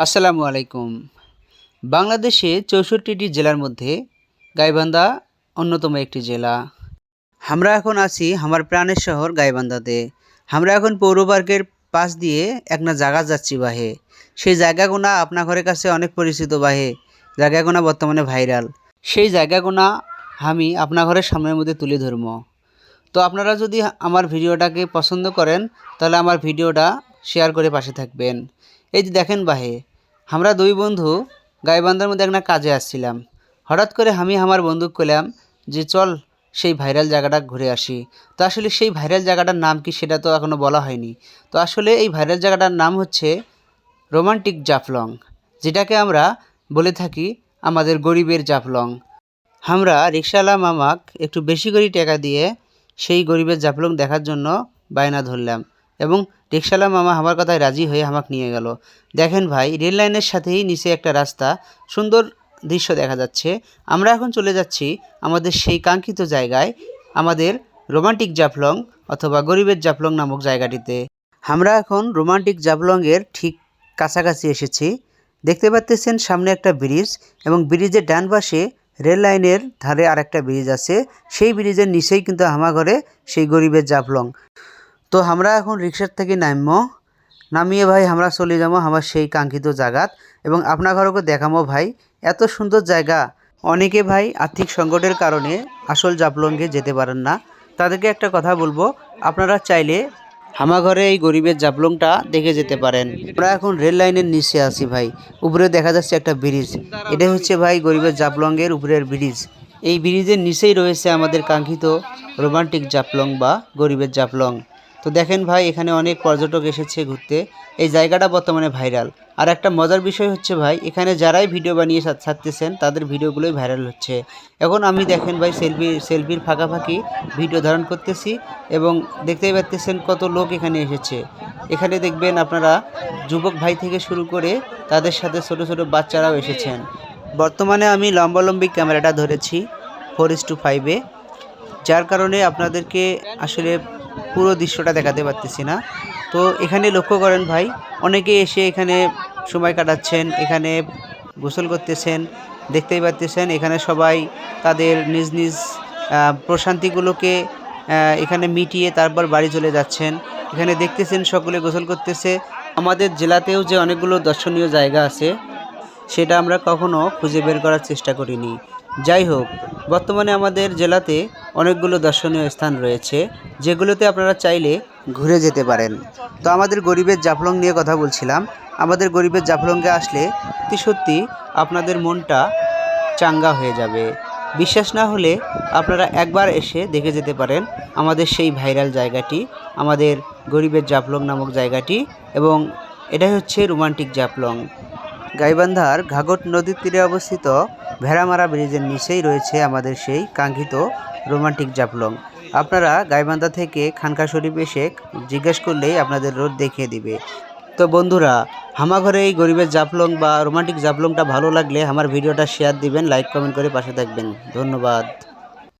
আসসালামু আলাইকুম। বাংলাদেশে চৌষট্টিটি জেলার মধ্যে গাইবান্ধা অন্যতম একটি জেলা। আমরা এখন আছি আমার প্রাণের শহর গাইবান্ধাতে। আমরা এখন পৌর পার্কের পাশ দিয়ে একটা জায়গা যাচ্ছি বাহে। সেই জায়গাগুনা আপনার ঘরের কাছে অনেক পরিচিত বাহে। জায়গাগুনা বর্তমানে ভাইরাল। সেই জায়গাগুনা আমি আপনার ঘরের সামনের মধ্যে তুলে ধরবো। তো আপনারা যদি আমার ভিডিওটাকে পছন্দ করেন, তাহলে আমার ভিডিওটা শেয়ার করে পাশে থাকবেন। এই যে দেখেন বাহে, আমরা দুই বন্ধু গাইবান্ধার মধ্যে একটা কাজে আসছিলাম। হঠাৎ করে আমি আমার বন্ধু কইলাম যে, চল সেই ভাইরাল জায়গাটা ঘুরে আসি। তো আসলে সেই ভাইরাল জায়গাটার নাম কি সেটা তো এখনও বলা হয়নি। তো আসলে এই ভাইরাল জায়গাটার নাম হচ্ছে রোমান্টিক জাফলং, যেটাকে আমরা বলে থাকি আমাদের গরিবের জাফলং। আমরা রিক্সাওয়ালা মামাক একটু বেশি করে টাকা দিয়ে সেই গরিবের জাফলং দেখার জন্য বায়না ধরলাম। এবং রিক্সাওয়ালা মামা আমার কথায় রাজি হয়ে আমাকে নিয়ে গেল। দেখেন ভাই, রেল লাইনের সাথেই নিচে একটা রাস্তা, সুন্দর দৃশ্য দেখা যাচ্ছে। আমরা এখন চলে যাচ্ছি আমাদের সেই কাঙ্ক্ষিত জায়গায়, আমাদের রোমান্টিক জাফলং অথবা গরিবের জাফলং নামক জায়গাটিতে। আমরা এখন রোমান্টিক জাফলংয়ের ঠিক কাছাকাছি এসেছি। দেখতে পাচ্তেছেন সামনে একটা ব্রিজ এবং ব্রিজের ডান পাশে রেল লাইনের ধারে আরেকটা ব্রিজ আছে। সেই ব্রিজের নিচেই কিন্তু হামাঘরে সেই গরিবের জাফলং। তো আমরা এখন রিক্সার থেকে নামবো। নামিয়ে ভাই, আমরা চলে যাব আমার সেই কাঙ্ক্ষিত জায়গাত। এবং আপনার ঘরকে দেখামো ভাই, এত সুন্দর জায়গা। অনেকে ভাই আর্থিক সংকটের কারণে আসল জাফলংয়ে যেতে পারেন না। তাদেরকে একটা কথা বলব, আপনারা চাইলে আমার ঘরে এই গরিবের জাপলংটা দেখে যেতে পারেন। আমরা এখন রেল লাইনের নিচে আছি ভাই, উপরে দেখা যাচ্ছে একটা ব্রিজ। এটা হচ্ছে ভাই গরিবের জাফলংয়ের উপরের ব্রিজ। এই ব্রিজের নিচেই রয়েছে আমাদের কাঙ্ক্ষিত রোমান্টিক জাপলং বা গরিবের জাফলং। তো দেখেন ভাই, এখানে অনেক পর্যটক এসেছে ঘুরতে। এই জায়গাটা বর্তমানে ভাইরাল। আর একটা মজার বিষয় হচ্ছে ভাই, এখানে যারাই ভিডিও বানিয়ে ছাড়- ছাড়তেছেন, তাদের ভিডিওগুলোই ভাইরাল হচ্ছে। এখন আমি দেখেন ভাই, সেলফি, সেলফির ফাঁকাফাঁকি ভিডিও ধারণ করতেছি এবং দেখতেই পাচ্তেছেন কত লোক এখানে এসেছে। এখানে দেখবেন আপনারা যুবক ভাই থেকে শুরু করে তাদের সাথে ছোট ছোট বাচ্চারাও এসেছেন। বর্তমানে আমি লম্বালম্বি ক্যামেরাটা ধরেছি, ফোর ইস টু ফাইভে যার কারণে আপনাদেরকে আসলে পুরো দৃশ্যটা দেখাতে পারতেছি না। তো এখানে লক্ষ্য করেন ভাই, অনেকে এসে এখানে সময় কাটাচ্ছেন, এখানে গোসল করতেছেন, দেখতেই পাচ্তেছেন এখানে সবাই তাদের নিজ নিজ প্রশান্তিগুলোকে এখানে মিটিয়ে তারপর বাড়ি চলে যাচ্ছেন। এখানে দেখতেছেন সকলে গোসল করতেছে। আমাদের জেলাতেও যে অনেকগুলো দর্শনীয় জায়গা আছে, সেটা আমরা কখনো খুঁজে বের করার চেষ্টা করিনি। যাই হোক, বর্তমানে আমাদের জেলাতে অনেকগুলো দর্শনীয় স্থান রয়েছে, যেগুলোতে আপনারা চাইলে ঘুরে যেতে পারেন। তো আমাদের গরিবের জাফলং নিয়ে কথা বলছিলাম। আমাদের গরিবের জাফলংকে আসলে সত্যি সত্যি আপনাদের মনটা চাঙ্গা হয়ে যাবে। বিশ্বাস না হলে আপনারা একবার এসে দেখে যেতে পারেন আমাদের সেই ভাইরাল জায়গাটি, আমাদের গরিবের জাফলং নামক জায়গাটি এবং এটাই হচ্ছে রোমান্টিক জাফলং। গাইবান্ধার ঘাগট নদীর তীরে অবস্থিত ভেড়ামারা ব্রিজের নিচেই রয়েছে আমাদের সেই কাঙ্ক্ষিত রোমান্টিক জাফলং। আপনারা গাইবান্ধা থেকে খানকা শরীফ এসে জিজ্ঞেস করলেই আপনাদের রোড দেখিয়ে দিবে। তো বন্ধুরা, আমার ঘরে এই গরিবের জাফলং বা রোমান্টিক জাফলংটা ভালো লাগলে আমার ভিডিওটা শেয়ার দিবেন লাইক কমেন্ট করে পাশে থাকবেন। ধন্যবাদ।